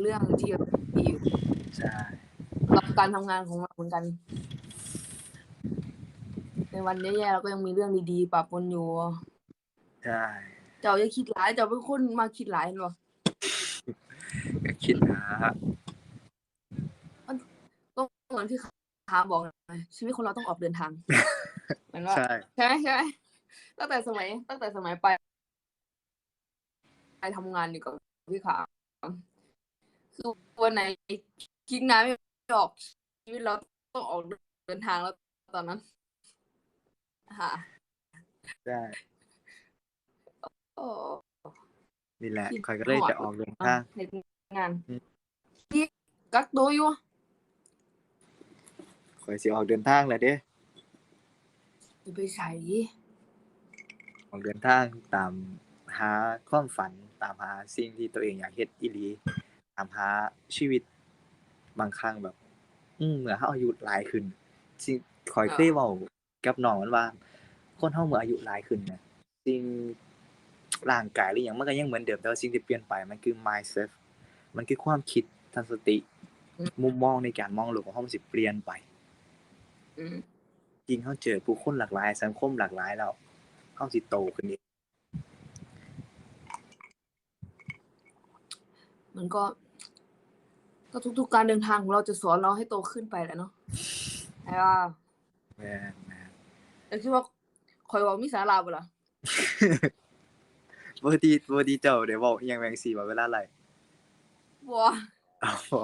เรื่องที่ดีอยู่ใช่กับการทำงานของเราเหมือนกัน ในวันแย่ๆเราก็ยังมีเรื่องดีๆปะปนอยู่ใช่เจ้าอย่าคิดหลายเจ้าเป็นคนมาคิดหลายเห็นบ่ก็คิดนะก็เหมือนที่ขาบอกไงชีวิตคนเราต้องออกเดินทางเหมือนว่าใช่ใช่ไหมใช่ไหมตั้งแต่สมัย ตั้งแต่สมัยไป ไปทำงานอยู่กับพี่ขาว คือวันไหนคิดงานไม่ออกชีวิตเราต้องออกเดินทางแล้วตอนนั้นค่ะใช่โอ้นี่แหละคิดคอยก็เลยหอดจะออกเดินทางในงานอืมพี่กักตัวอยู่คอยสิออกเดินทางแล้วเด้จะไปใส่ออกเดินทางตามหาความฝันตามหาสิ่งที่ตัวเองอยากเฮ็ดอีหลีตามหาชีวิตบางครั้งแบบ อืมเมื่อเฮาอายุหลายขึ้นสิ่งคอยเคยเว้ากับน้องมันว่า คนเฮาเมื่ออายุหลายขึ้นเนี่ยสิ่งร่างกายหรือหยังมันก็ยังเหมือนเดิมแต่ว่าสิ่งที่เปลี่ยนไปมันคือ mindset มันคือความคิดทัศนคติ มุมมองในการมองโลกของเฮามันสิเปลี่ยนไปอืมจริงเขาเจอผู้คนหลากหลาย สังคมหลากหลายแล้วเขาสิโตขึ้นอีกมันก็ ก็ทุกๆการเดินทางของเราจะสอนเราให้โตขึ้นไปแหละเนาะไอ้ว่าแม่นแม่นแล้วคิดว่าคอยเว่ามีสาระบ่ล่ะปกติปกติเจ้าเดี๋ยวบอกอหยังแบงสีว่าเวลาอะไรบัวเอาบ่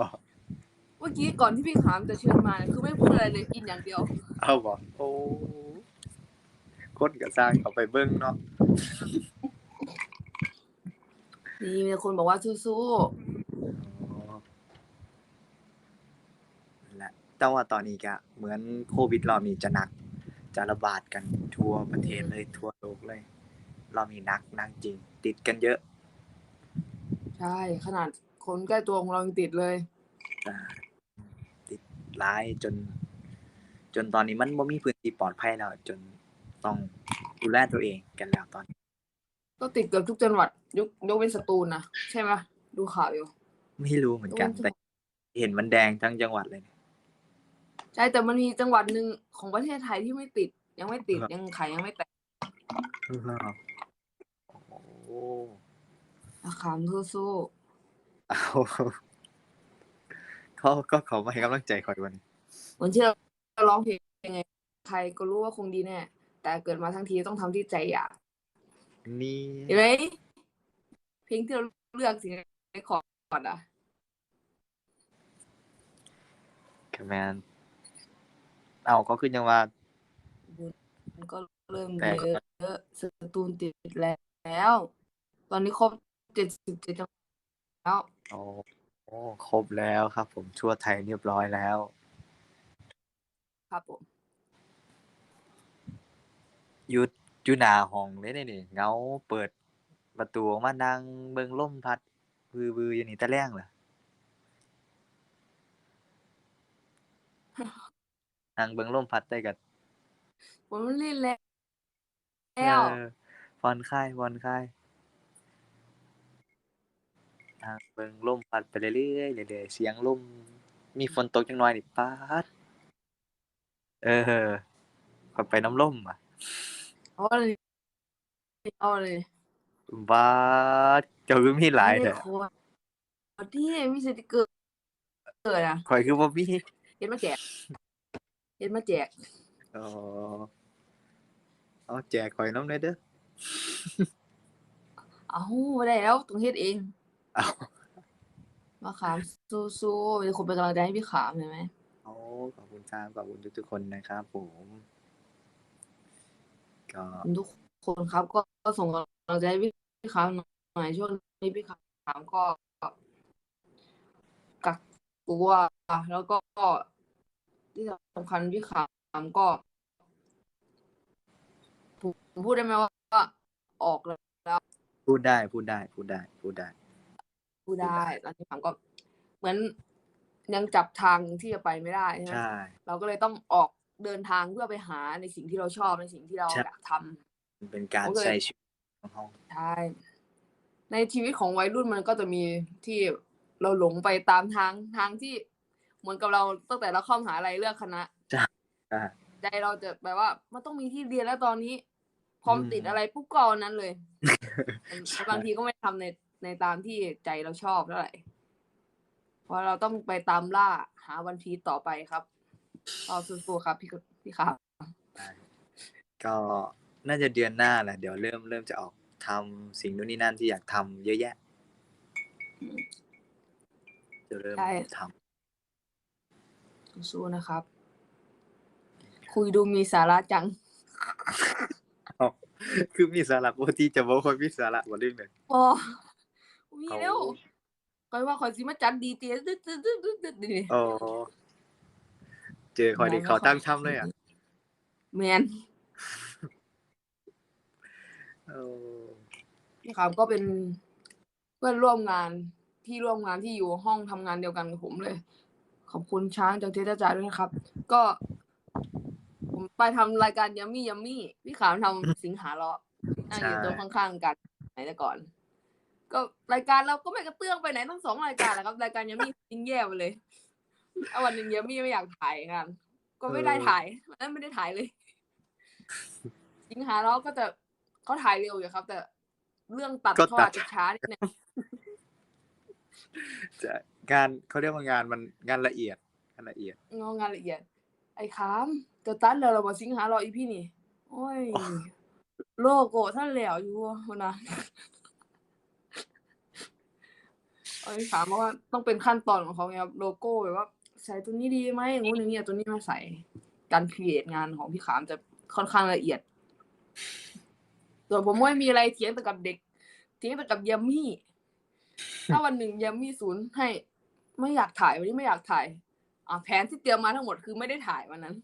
เมื่อกี้ก่อนที่พี่ขามจะเชิญมาเนี่ยคือไม่พูดอะไรเลยกินอย่างเดียว เอาบ่โอ้คนก็สร้างเอาไปเบิ่งเนาะ นี่มีคนบอกว่าสู้อ๋อนั่น แหละแต่ว่าตอนนี้ก็เหมือนโควิดรอบนี้จะหนัก จะระบาดกันทั่วประเทศเลยทั่วโลกเลยรอบนี้หนักหนักจริง ติดกันเยอะๆใช่ ขนาดคนใกล้ตัวของเรายังติดเลย อ่าติดร้ายจน จนตอนนี้มันบ่มีพื้นที่ปลอดภัยแล้ว จนต้องดูแลตัวเองกันแล้วตอนนี้ก็ติดเกือบทุกจังหวัดยกยกเว้นสตูลนะใช่ไหมดูข่าวอยู่ ไม่รู้เหมือนกันโอ้ยแต่เห็นมันแดงทั้งจังหวัดเลยเนี่ยใช่แต่มันมีจังหวัดหนึ่งของประเทศไทยที่ไม่ติด ยังไม่ติดครับยังไข่ยังไม่แตกโอ้โหอะขามสู้เอาเขาก็เขามาให้กำลังใจคอยวันนี้ๆเหมือนที่เราร้องเพลงไง ใครก็รู้ว่าคงดีแน่แต่เกิดมาทั้งทีต้องทำที่ใจอยากนี่เห็นไหมเพลงที่เราเลือกสิ่งในคอร์ดอะคแมน เอาก็ขึ้นยังว่า มันก็เริ่มแต่เยอะสตูนติดแล้ว ตอนนี้ครบเจ็ดสิบเจ็ดจังหวัดแล้ว โอ้โอ้ครบแล้วครับ ผมทั่วไทยเรียบร้อยแล้ว ครับผมอยุดอยู่หน้าห้องเลยนี่นี่เงาเปิดประตูออกมานั่งเบิ่งลมพัดวือวืออยู่นี่ตะแรงเหรอ นั่งเบิ่งลมพัดได้กับฝนมันเล่นแล้ว เออผ่อนคลายผ่อนคลายนั่งเบิ่งลมพัดไปเรื่อยๆเรื่อยๆเสียงลมมีฝนตกจังหน่อยนี่ป๊าดเออขอยไปน้ำลมอะเอาเลยเอาเลยบาดเจ้าคือมีหลายไม่แท้ได้โคตรที่มีสติกเกอร์เกิดอะข่อยคือบ่มี เห็นมาแจก เห็นมาแจกอ๋อเอาแจกข่อยน้ำเลยเด้อเอาไม่ได้แล้วต้องเฮ็ดเองเอามาขามสู้ๆมีคนเป็นกำลังใจให้พี่ขามเห็นไหมโอ้ขอบคุณครับขอบคุณทุกๆคนนะครับผมก็ทุกคนครับก็ก็ส่งกำลังใจให้พี่ขามหน่อยช่วงนี้พี่ขามก็กักตัวแล้วก็ ที่สำคัญพี่ขามก็ผมพูดได้ไหมว่าออกแล้วพูดได้พูดได้พูดได้พูดได้ พูดได้ ตอนนี้ขามก็ เหมือนยังจับทางที่จะไปไม่ได้ใช่ไหมใช่ เราก็เลยต้องออกเดินทางเพื่อไปหาในสิ่งที่เราชอบในสิ่งที่เราใช่ อยากทำ มันเป็นการโอเค ใช้ชีวิตของเราใช่ในชีวิตของวัยรุ่นมันก็จะมีที่เราหลงไปตามทางทางที่ เหมือนกับเราตั้งแต่เราเข้ามหาลัยเลือกคณะอ่า ใจเราจะแบบว่า มันต้องมีที่เรียนแล้วตอนนี้พอมอืม ติดอะไรปุ๊บก็เอานั้นเลยแต่บางทีก็ไม่ทำในในตามที่ใจเราชอบเท่าไหร่เพราะเราต้องไปตามล่าหาวันพีชต่อไปครับเอาสู้ๆครับพี่กพี่ครับ ก็น่าจะเดือนหน้าแหละเดี๋ยวเริ่มเริ่มจะออกทำสิ่งนู้นนี่นั่นที่อยากทำเยอะแยะอืมจะเริ่มใช่ ท สู้ๆนะครับ คุยดูมีสาระจังำคือมีสาระปกติจะบอกคนมีสาระกว่าเรื่องหนึ่งโอ้มีเขาแล้วคอยว่าคอยสิมาจัดดีเจตึ๊ดตึ๊ดตึ๊ดตึ๊ดตึ๊ดนี่อ๋อเจอคอยดีไม่เขาค่อยตั้งช่ำเลยอะแมนโอ้พี่ครับก็เป็นเพื่อนร่วมงานที่ร่วมงานที่อยู่ห้องทำงานเดียวกันกับผมเลย ขอบคุณช้างจากเทศจาด้วยนะครับ ก็ ผมไปทำรายการยัมมี่ยัมมี่พี่ขามทำสิงหาเลาะนั่งอยู่โต๊ะข้างๆกันไหนแต่ก่อน ก็รายการเราก็ไม่กระเตื้องไปไหนทั้งสองรายการแหละครับ รายการยัมมี่ทิ้งแย่ไปเลยเอาวันหนึ่งยัมมี่ไม่อยากถ่ายงานก็ไม่ได้ถ่ายวันนั้นไม่ได้ถ่ายเลยสิงหาเลาะก็จะเขาถ่ายเร็วอยู่ครับ แต่เรื่องตัดก็เขาตัอาดจจะช้านิดนึง จะงานเขาเรียกว่างานมันงานละเอียดงานละเอียดงองานละเอียด ไอ้ขามจะตัดแล้วเราบอกสิงหาเลาอีพี่นี่ โอ้ย โลโก้ท่านแล้วอยู่วะนะเอ้ยถามมาว่าต้องเป็นขั้นตอนของเขาไงครับโลโก้แบบว่า ใส่ตัวนี้ดีไหมงูนอย่างนี้เอาตัวนี้มาใส่ การครีเอทงานของพี่ขามจะค่อนข้างละเอียดส่วนผมไม่มีอะไรเถียงแต่กับเด็กเถียงแต่กับยัมมี่ ถ้าวันหนึ่งยัมมี่ศูนย์ให้ ไม่อยากถ่ายวันนี้ไม่อยากถ่ายอ่าแผนที่เตรียมมาทั้งหมดคือไม่ได้ถ่ายวันนั้น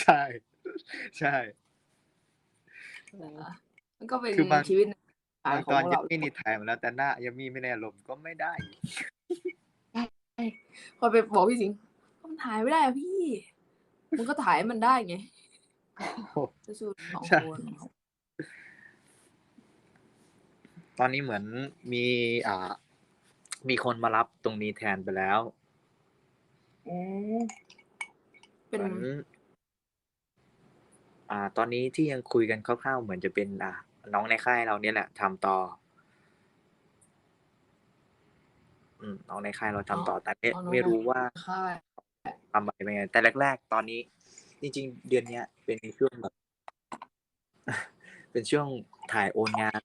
ใช่ ใช่มันก็เป็นคือบางชีวิตในขายบางขอตอนงยัเรางไม่นี่ถ่ายมาแล้วแต่หน้ายังมีไม่แน่ลมณ์ก็ไม่ได้ พอไปบอกพี่สิงห์มันถ่ายไม่ได้อะพี่ มันก็ถ่ายให้มันได้ไงจะสู้สองใช่ คน ตอนนี้เหมือนมีอ่า มีคนมารับตรงนี้แทนไปแล้วอืมเป็นเหมือนอ่า ตอนนี้ที่ยังคุยกันคร่าวๆเหมือนจะเป็น อ่า น้องในค่ายเราเนี่ยแหละทำต่อ อืมน้องในค่ายเราทำต่อ แต่ไม่อ๋อน้องไม่รู้ว่า ค่าย ทำอะไรเป็นไงแต่แรก ๆ ตอนนี้ จริง ๆ เดือนเนี้ย เป็นช่วงแบบ เป็นช่วงถ่ายโอนงาน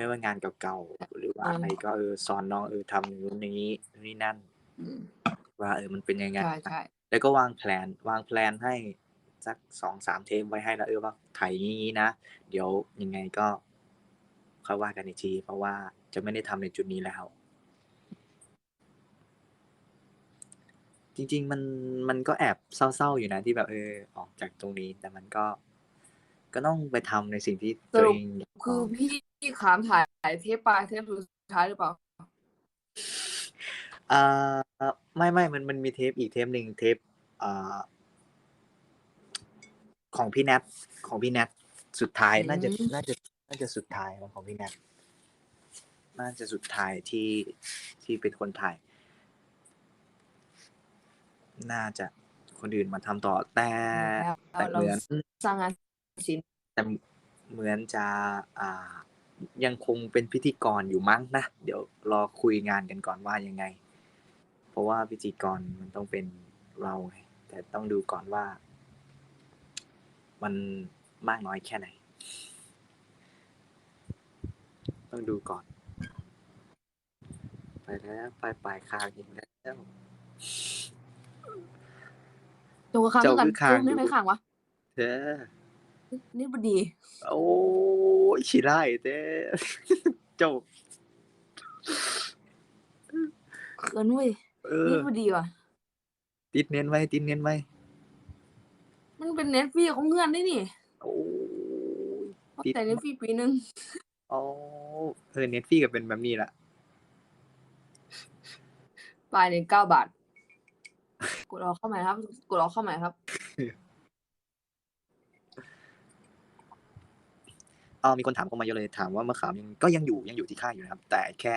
ไม่ว่างานเก่าๆหรือว่าอะไรก็เออสอนน้องเออทำอย่างนู้นอย่างนี้นี่นั่นอืมว่าเออมันเป็นยังไงใช่ใช่แล้วก็วางแผนวางแผนให้สักสองสามเทปไว้ให้แล้วเออว่าถ่ายอย่างนี้นะเดี๋ยวยังไงก็ค่อยว่ากันอีกทีเพราะว่าจะไม่ได้ทำในจุดนี้แล้ว จริง ๆ มันมันก็แอบเศร้าๆอยู่นะที่แบบเออออกจากตรงนี้ แต่มันก็ก็ต้องไปทำในสิ่งที่ตัวเองอยากคือทำพี่ พี่ขามถ่ายเทปปลายเทปสุดท้ายหรือเปล่าอ่าไม่ไม่มันมันมีเทปอีกเทปหนึ่งเทปอ่าของพี่แนทของพี่แนทสุดท้ายอืมน่าจะน่าจะน่าจะสุดท้ายมั้งของพี่แนทน่าจะสุดท้ายที่ที่เป็นคนถ่าย น่าจะคนอื่นมาทำต่อแต่แล้วแต่เราเหมือน สร้างงานศิลป์แต่เหมือนจะอ่า ยังคงเป็นพิธีกรอยู่มั้งนะ เดี๋ยวรอคุยงานกันก่อนว่ายังไง เพราะว่าพิธีกรมันต้องเป็นเราไงแต่ต้องดูก่อนว่า มันมากน้อยแค่ไหน ต้องดูก่อน ไปแล้วไปปลายคางอีกแล้วตัวข้างเจ้ากันคือข้างจุ๊บนี่อยู่ไม่ข้างวะเธอ นี่บดี โอ้ยชิได้เต้เจ้าเขินเว้ยเอนี่อ บดีว่ะ ติดเน้นไว้ ติดเน้นไว้ มันเป็นเน็ตฟรีของเงื่อนได้นี่โอ้ยติด แต่เน็ตฟรีปีหนึงอ๋อเออเน็ตฟี่ก็เป็นแบบนี้ละปลายเนี่ยเก้าบาท กดออกเข้าใหม่ครับ กดออกเข้าใหม่ครับ อ๋อมีคนถามเข้ามาเยอะเลยถามว่ามะขามยังก็ยังอยู่ยังอยู่ที่ค่ายอยู่นะครับ แต่แค่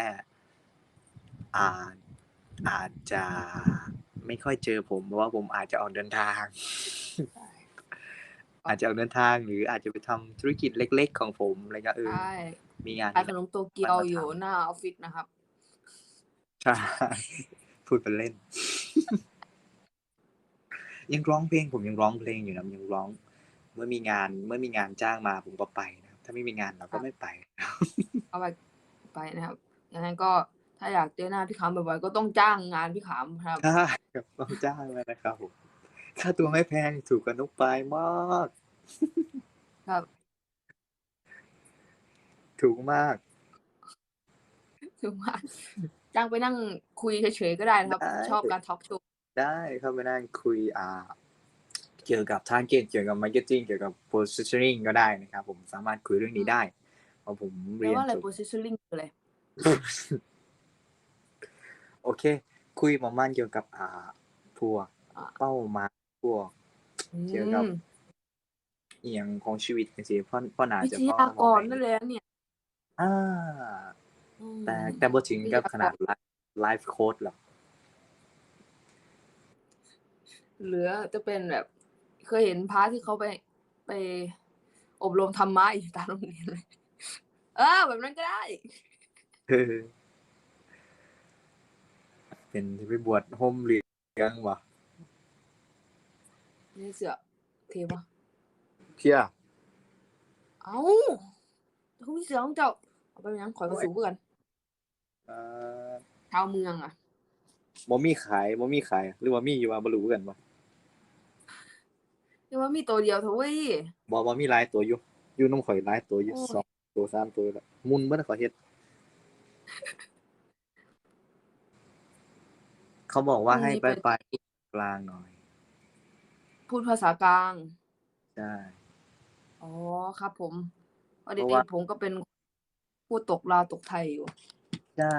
อ่าอาจจะไม่ค่อยเจอผมเพราะว่าผมอาจจะออกเดินทาง อาจจะออกเดินทางหรืออาจจะไปทำธุรกิจเล็ก ๆ ของผมอะไรเงี้ยเออใช่มีงานขายขนมโตเกียวมันมาทำอยู่หน้าออฟฟิศนะครับใช่พูดเป็นเล่น ยังร้องเพลงผมยังร้องเพลงอยู่นะยังร้อง เมื่อมีงานเมื่อมีงานจ้างมาผมก็ไปนะครับ ถ้าไม่มีงานเราก็ไม่ไป เอาไปไปนะครับยังไงก็ถ้าอยากเจอหน้าพี่ขามบ่อยๆก็ต้องจ้างงานพี่ขามครับใช่ครับต้องจ้างเลยนะครับผมค่าตัวไม่แพงถูกกันนุกไปมาก ครับ ถูกมากถึงว่าจ้างไปนั่งคุยเฉยๆก็ได้นะครับ ได้ ชอบการทอล์กโชว์ ได้เข้าไปนั่งคุยอ่า เกี่ยวกับทาร์เก็ตเกี่ยวกับมาร์เก็ตติ้งเกี่ยวกับ positioning ก็ได้นะครับผมสามารถคุยเรื่องนี้ได้เพราะผมแปลเรียนว่าอะไรจบ positioning คืออะไรโอเค คุยประมาณเกี่ยวกับอ่าพวกอ่าเป้าหมายพวกเกี่ยวกับอืมเอียงของชีวิตจริงๆเพราะเพราะน่าวิจะทพ่อยากรนั่นแหละเนี่ยอ่าอืมแต่แต่บ่ถึงกับวิทยากรขนาดไลฟ์โค้ดหรอกหรือจะเป็นแบบ เคยเห็นพาร์ทที่เขาไปไปอบรมธรรมะอยู่ตามโรงเรียนเลยเออแบบนั้นก็ได้เออเป็นที่ไปบวชโฮมเรียงวะนี่เสือเทปะเพี้ยเอ้าเขามีเสือของเจ้าเอาไปยังขอยกระสูเพื่อนอ่าชาวเมืองอะบ่มีขายบ่มีขาย หรือว่ามีอยู่ว่าบ่รู้กันบ่เรียกว่ามีตัวเดียวเถอะเว้ยบ่บ่มีหลายตัวอยู่อยู่น้ำข่อยหลายตัวอยู่โอ้ย สองตัวสามตัวแล้วมุนเบิ่ขอยเฮ็ด เขาบอกว่าให้ไปไปกลางหน่อยพูดภาษากลาง ใช่ อ๋อครับผมเพราะเพเด็ราะกว่า ๆผมก็เป็นพูดตกลาวตกไทยอยู่ ใช่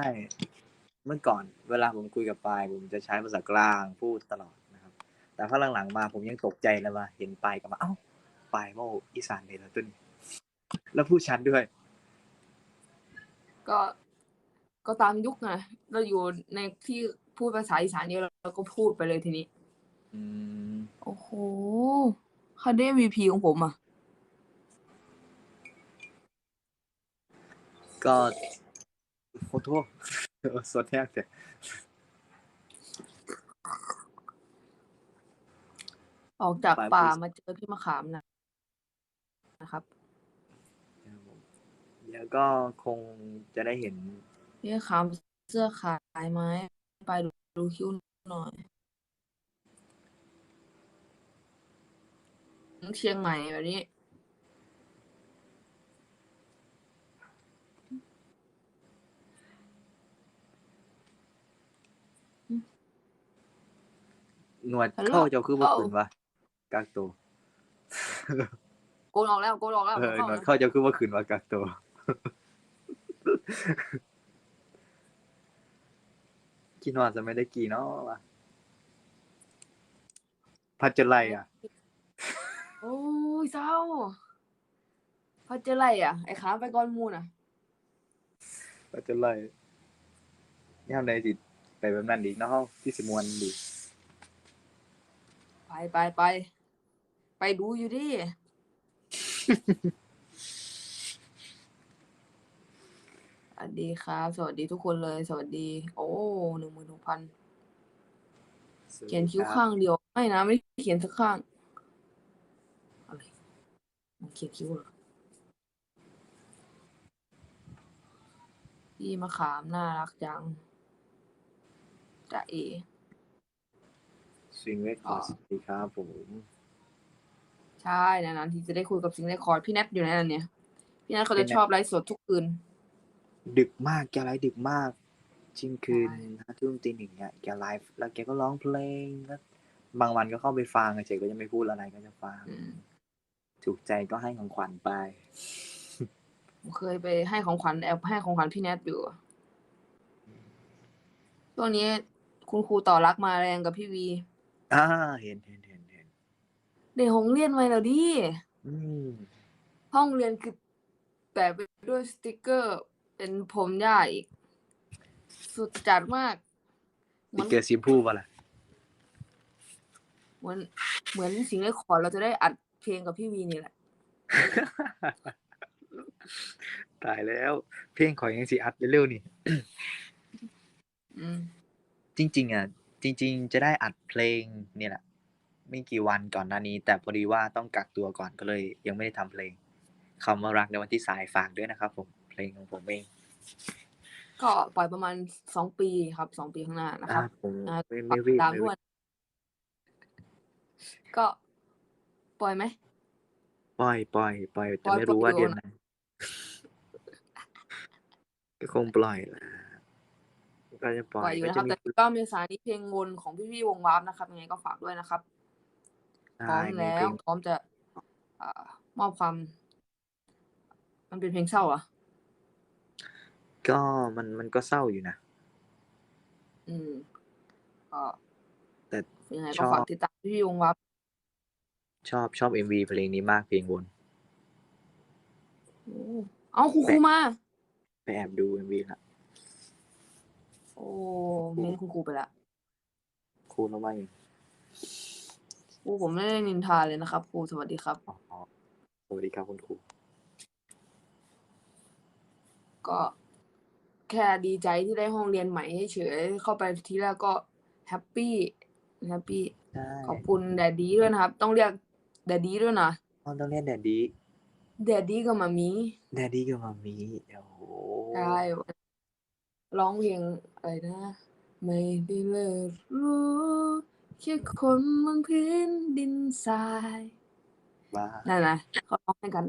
เมื่อก่อน เวลาผมคุยกับปายผมจะใช้ภาษากลางพูดตลอดนะครับ แต่พอหลังๆมาผมยังตกใจเลยว่าเห็นปายกับมาเอ้าปายเว่าอีสานเลยแล้วต้นแล้วพูดชัดด้วย ก็ก็ตามยุคนะเราอยู่ในที่พูดภาษาอีสานเยอะเราก็พูดไปเลยทีนี้อืมโอ้โหคาเด VP ของผมอะ ก็ขอโทษสดแทกแต่ ออกจากปลายป่าพฤษมาเจอพี่มะขามนะนะครับ เดี๋ยวก็คงจะได้เห็นพี่มะขามเสื้อขายไหมไปดูดูคิ้วหน่อยเชียงใหม่แบบนี้หนวดฮัลโหลเข้าเจ้าคือบ่เข้าขึ้นวะ กักตัวโกนออกแล้วโกนออกแล้วเออเข้าหนวดนะเข้าเจ้าคือบ่ขึ้นวะกักตัวกินหวานจะไม่ได้กี่เนาะวะพัดจะไล่อะ โอ้ยเศร้าพัดเจอไรอะ ไอ้ขามไปก่อนหมูน่ะพัดจะไล่ย่ามใดสิไปแบบนั้นดีเนาะที่สิมวนดี ไปไปไป ไปดูอยู่ดิ สวัสดีครับ สวัสดีทุกคนเลย สวัสดี โอ้หนึ่งหมื่นหกพัน เขียนคิ้วข้างเดียว ไม่นะ ไม่ได้เขียนสักข้างอะไรมันเขียนคิ้วเหรอพี่มะขามน่ารักจังจะเอ สวิงเวกขอสวัสดีครับผม ใช่นานๆที่จะได้คุยกับสิงห์เรคคอร์ดพี่แนทอยู่ในนั้นเนี่ย พี่แนทเขาจะพี่แนทชอบไลฟ์สดทุกคืน ดึกมากแกไลฟ์ดึกมากเชิงคืนใช่ห้าทุ่มตีหนึ่งเนี่ยแกไลฟ์แล้วแกก็ร้องเพลงแล้วบางวันก็เข้าไปฟังเฉยๆก็จะไม่พูดอะไรก็จะฟังอืมถูกใจก็ให้ของขวัญไปผมเคยไปให้ของขวัญแอบให้ของขวัญพี่แนทอยู่ช่วงนี้คุณครูต่อรักมาแรงกับพี่วี อ่า เห็นเห็น เห็นเห็นเด็กหงเรียนไว้แล้วดิอืมห้องเรียนคือแปะไปด้วยสติกเกอร์ เป็นผมย่าอีก สุดจัดมากเหสมืติอกนเกอร์สีชมพูป่ะล่ะเหมือนเหมือนสิ่งเลขขอร์ดเราจะได้อัดเพลงกับพี่วีนี่แหละ ตายแล้ว เพลงขอยยังสิอัดเร็วๆนี่ อืมจริง ๆ อะ จริง ๆ จะได้อัดเพลงเนี่ยแหละ ไม่กี่วันก่อนหน้านี้ แต่พอดีว่าต้องกักตัวก่อนก็เลย ยังไม่ได้ทำเพลงคำว่ารักในวันที่สายฝากด้วยนะครับ ผมเพลงของผมเอง ก็ปล่อยประมาณสองปีครับสองปีข้างหน้านะครับอ่าผมอ่าไม่ฝาไม่กรีบตามไม่ด้รีวยบก็ปล่อยไหม ปล่อยปล่อยปล่อยปแต่ล่อยไม่รู้ปล่อยว่าวิดีโอเดือนไหนก็คงปล่อยแหละก็จะปล่ปอล่อยยอยู่ก็นะคจะรับ มีแต่ก็เมษานี้เพลงวนของพี่พี่ๆวงวาร์ปนะครับยังไงก็ฝากด้วยนะครับ พร้อใช่มมีแล้เพลว ง พร้อมจะอามอบความ มันเป็นเพลงเศร้าเหรอะก็มันมันก็เศร้าอยู่นะ อืมก็แต่ยังไงชก็อบฝากติดตามพี่พี่ๆวงวาร์ปชอบ ชอบเอ็มวีเพลงนี้มาก เพลงวน โอ้เอาครูครูมา ไปแอบดูเอ็มวีละโอ้เมนคุณครูไปละ ครูน้องไม่ ครูผมไม่ได้นินทาเลยนะครับ ครูสวัสดีครับ อ๋อสวัสดีครับคุณครู ก็แค่ดีใจที่ได้ห้องเรียนใหม่เฉยๆเข้าไปทีแรกก็แฮปปี้แฮปปี้ใช่ขอบคุณแดดดี้ด้วยนะครับ ต้องเรียกแดดดี้ด้วยนะอ๋อต้องเรียกแดดดี้แดดดี้กับมามีแดดดี้กับมามีโอ้โหใช่ร้องเพลงอะไรนะ ไม่ได้เลิกรู้ แค่คนบนพื้นดินทรายบ้านั่นนะเขาร้องให้กัน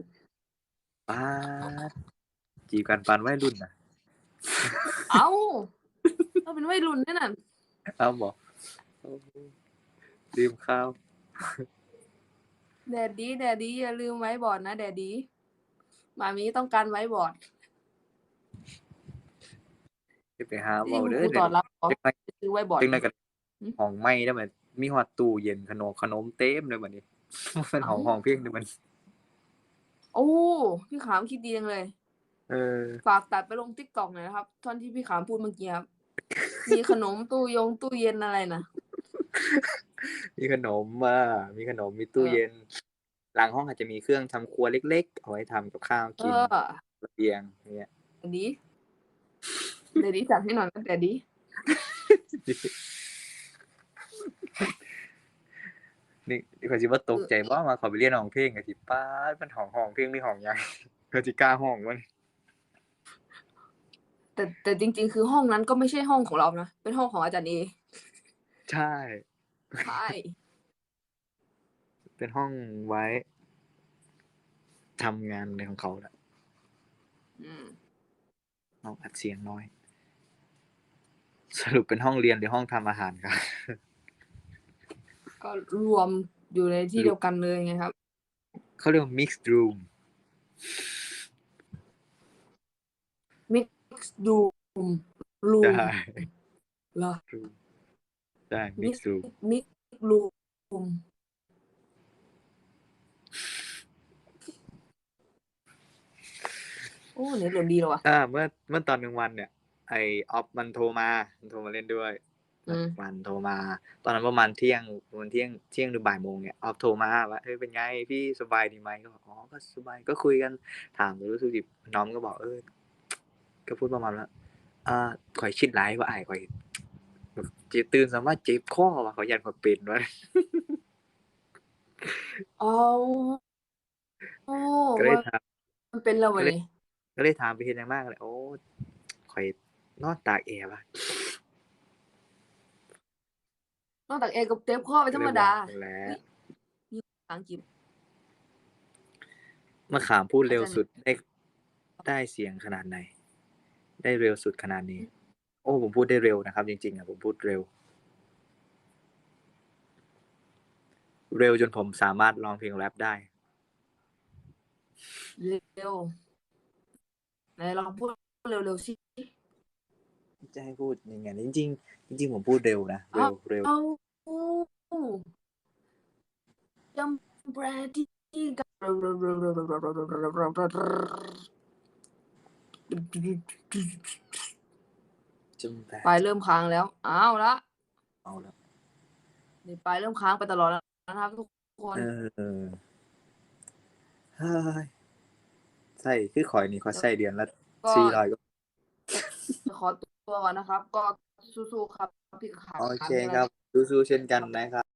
ป้าดจีบกันปานวัยรุ่นนะเอ้าเราเป็นวัยรุ่นนี่น่ะเอาบอกลืมข้าว แดดดี้แดดดี้อย่าลืมไว้บอร์ดนะแดดดี้มามีต้องการไว้บอร์ดไปหาที่เบาคุณเด้ครูอตอบรับขอจังไรซื้อไว้บอร์ด จังไรกันอืม ห้องไม่ได้ไหมมีหอดตู้เย็นขนมขนมเต็มเลยบัดนี้ มันห้องห้องเพียงเลยมันโอ้พี่ขามคิดดีจังเลย เออ ฝากตัดไปลงทิกตอกหน่อยนะครับท่อนที่พี่ขามพูดเมื่อกี้ครับ มีขนมตู้ยงตู้เย็นอะไรนะ มีขนมอะมีขนมมีตู้เออ เย็น หลังห้องอาจจะมีเครื่องทำครัวเล็กๆเอาไว้ทำกับข้าวเอกินอระเบียงเนี่ยแดดดี้แดดดี้จัดให้หน่อยนะแดดดี้ นี่เขาสิว่าตกใจว่ามาขอไปเรียนห้องเพลงกับสิป้าดมันห้องห้องเพลงหรือห้องหยังเขาสิกล้าห้องมันแต่แต่จริง ๆ คือห้องนั้นก็ไม่ใช่ห้องของเรานะ เป็นห้องของอาจารย์เอใช่ ใช่เป็นห้องไว้ทำงานในของเขาแหละอืมห้องอัดเสียงน้อย สรุปเป็นห้องเรียนหรือห้องทำอาหารครับ ก็รวมอยู่ในที่เดียวกันเลยไงครับ เขาเรียกว่า mixed room มิกซ์ดูมรูมใช่เหรอ room ใช่มิก mixed room มิกรูมโอ้เนี่ยเริ่มดีแล้วอะอ่าเมื่อเมื่อตอนกลางวันเนี่ย ไอออฟมันโทรมามันโทรมาเล่นด้วย อืมมันโทรมา ตอนนั้นประมาณเที่ยงประมาณเที่ยงเที่ยงหรือบ่ายโมงเนี่ยออฟโทรมาว่าเฮ้ยเป็นไงพี่สบายดีไหมก็บอกอ๋อก็สบายก็คุยกันถามรู้สึกดิน้องก็บอกเออก็พูดประมาณว่าอ่าข่อยชิดหลายว่าไอ้ายข่อยแบบเจ็บตื่นสามารถเจ็บคอว่ะข่อยยันข่อยเป็นวะเอาโอ้ก็เลยว่าถามมันเป็นแล้วก็วันเลยนี้ก็เลยถามไปเห็นอย่างมากเลย โอ้ข่อยนอนตากแอร์ว่ะ นอกจากเอกับเต็บข้อไปธรรมดาก็เลยบอกแล้วภาษาอังกฤษมะขามพูดเร็วอาจารย์สุดได้ได้เสียงขนาดไหน ได้เร็วสุดขนาดนี้ โอ้ผมพูดได้เร็วนะครับ จริงๆอะผมพูดเร็ว เร็วจนผมสามารถร้องเพลงแรปได้ เร็วไหนลองพูดเร็วๆสิจะให้พูดยังไงจริง ๆ จริงๆผมพูดเร็วนะ เร็วเร็ว jump ready จนแต่ปลายเริ่มค้างแล้ว อ้าวละเอาละวนี่ปลายเริ่มค้างไปตลอดแล้วนะครับทุกคน เออเฮ้ยใส่คือขอยนี่ขอใส่เดือนละสี่ร้อยก็ขอตัวก่อนนะครับ ก็ สู้ๆครับพี่ขาโอเคครับสู้ๆเช่นกันนะครับ